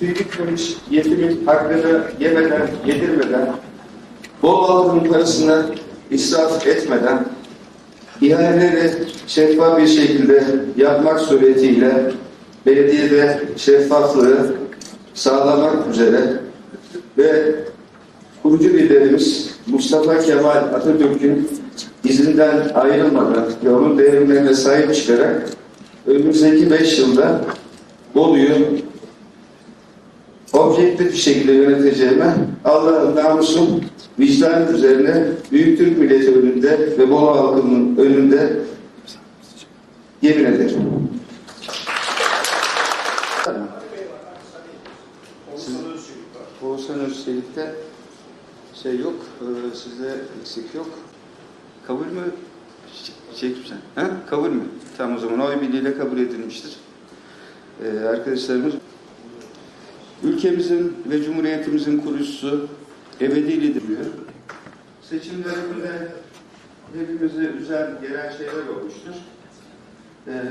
tüydüklemiş yetimin hakkını yemeden, yedirmeden, bol halkın parasını israf etmeden, ihaleleri şeffaf bir şekilde yapmak suretiyle belediyede şeffaflığı sağlamak üzere ve kurucu liderimiz Mustafa Kemal Atatürk'ün izinden ayrılmadan ve onun değerlerine sahip çıkarak önümüzdeki beş yılda Bolu'yu objektif bir şekilde yöneteceğime Allah'ın namusum vicdan üzerine Büyük Türk milleti önünde ve Bolu halkının önünde yemin ederim. Oğuzhan Özçelik'te şey yok, e, sizde eksik yok. Kabul mü? Çek sen. Ha? Kabul mü? Tamam o zaman oy birliğiyle kabul edilmiştir. Ee, arkadaşlarımız ülkemizin ve cumhuriyetimizin kurucusu ebedilidir diyor. Seçimlerimizde hepimizi üzen gelen şeyler olmuştur. Ee,